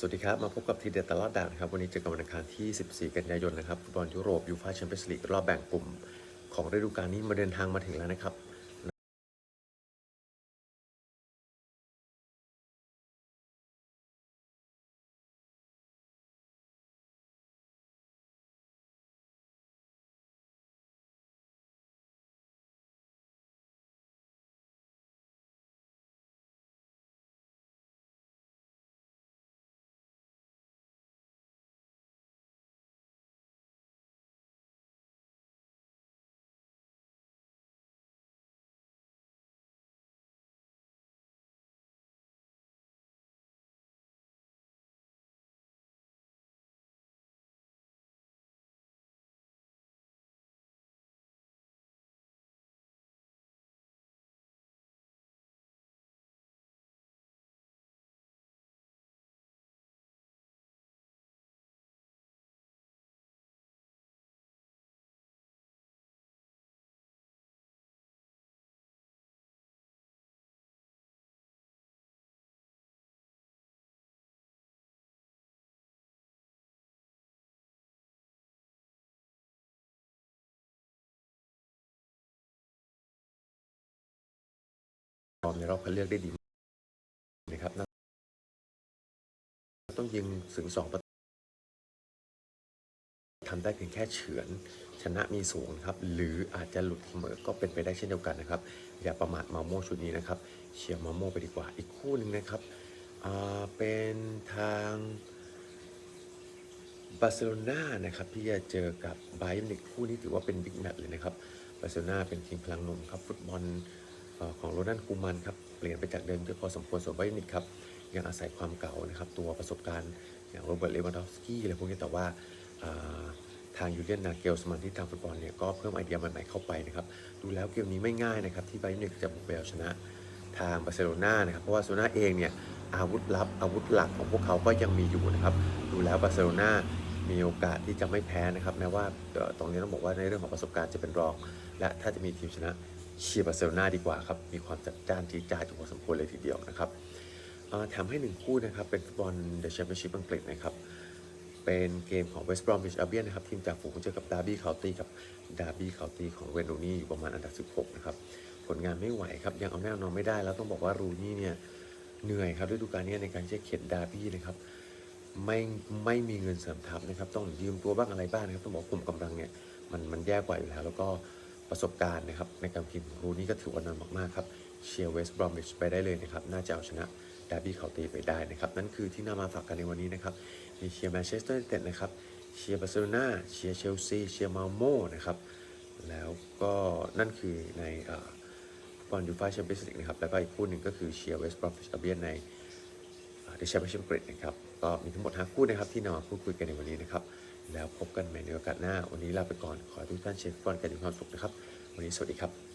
สวัสดีครับ มาพบกับทีเด็ดตลอดด่านครับ วันนี้เจอกันวันอังคารที่ 14 กันยายนนะครับฟุตบอลยุโรปยูฟ่าแชมเปี้ยนส์ลีกรอบแบ่งกลุ่ม ของฤดูกาลนี้มาเดินทางมาถึงแล้วนะครับ อมในรอบคัดเลือกได้ดีนะครับต้องยิงถึงสองประตูทำได้เพียงแค่เฉือน ชนะมีสูงครับ หรืออาจจะหลุดเสมอก็เป็นไปได้เช่นเดียวกันนะครับ อย่าประมาทมาโม่ชุดนี้นะครับ เชียร์มาโม่ไปดีกว่าอีกคู่หนึ่งนะครับเป็นทางบาร์เซโลนานะครับที่จะเจอกับไบรน์นิกคู่นี้ถือว่าเป็นบิ๊กแมตช์เลยนะครับบาร์เซโลนาเป็นทีมพลังหนุ่มครับฟุตบอล ของโรนัลคูมันครับเปลี่ยนไปจากเดิมด้วยพอสมควรส่วนไบรน์นิกครับยังอาศัยความเก่านะครับ ตัวประสบการณ์อย่างโรเบิร์ตเลวานดอฟสกี้อะไรพวกนี้แต่ว่าทางยูเลียนนาเกลสมันที่ทางฟุตบอลเนี่ยก็เพิ่มไอเดียใหม่ๆเข้าไปนะครับ ดูแล้วเกมนี้ไม่ง่ายนะครับ ที่ไบรน์นิกจะบุกไปเอาชนะทางบาร์เซโลนานะครับ เพราะว่าบาร์เซนาเองเนี่ยอาวุธลับอาวุธหลักของพวกเขาก็ยังมีอยู่นะครับ ดูแล้วบาร์เซโลนามีโอกาสที่จะไม่แพ้นะครับแม้ว่าเอ่อตรงนี้ต้องบอกว่าในเรื่องของประสบการณ์จะเป็นรอง และถ้าจะมีทีมชนะ เชียร์บาร์เซโลนาดีกว่าครับ มีความจัดจ้านจีดจ้าดอยู่พอสมควรเลยทีเดียวนะครับแถมให้หนึ่งคู่นะครับ เป็นฟุตบอลเดอะแชมเปี้ยนชิพอังกฤษนะครับ เป็นเกมของเวสต์บรอมบิชอาเบียนนะครับ ทีมจากฝูงเจอกับดาร์บี้เคาน์ตี้กับดาร์บี้เคาน์ตี้ของเวนรูนี่อยู่ประมาณอันดับ 16 นะครับ ผลงานไม่ไหวครับ ยังเอาแน่นอนไม่ได้ แล้วต้องบอกว่ารูนี่เนี่ยเหนื่อยครับฤดูกาลนี้ในการจะเข็นดาร์บี้นะครับไม่ไม่มีเงินเสริมทัพนะครับ ต้องยืมตัวบ้างอะไรบ้างนะครับ ต้องบอกกลุ่มกำลังเนี่ยมันมันแย่กว่าอยู่แล้วแล้วก็ ประสบการณ์นะครับในการทีมของรูนี่ก็ถือว่านานมากๆครับเชียร์เวสต์บรอมบิชไปได้เลยนะครับน่าจะเอาชนะดาร์บี้เคาตี้ไปได้นะครับนั่นคือที่นำมาฝากกันในวันนี้นะครับมีเชียร์แมนเชสเตอร์ยูไนเต็ดนะครับเชียร์บาร์เซโลนาเชียร์เชลซีเชียร์มาโมนะครับแล้วก็นั่นคือในฟุตบอลยูฟ่าแชมเปี้ยนส์ลีกนะครับแล้วก็อีกคู่หนึ่งก็คือเชียร์เวสต์บรอมบิชอาเบียนในเดชแชมเปี้ยนชิพกรีนะครับก็มีทั้งหมด 5 คู่นะครับที่นำมาพูดคุยกันในวันนี้นะครับ แล้วพบกันใหม่ในโอกาสหน้า วันนี้ลาไปก่อน ขอทุกท่านเชฟฟอนกันอย่างมีความสุขนะครับ วันนี้สวัสดีครับ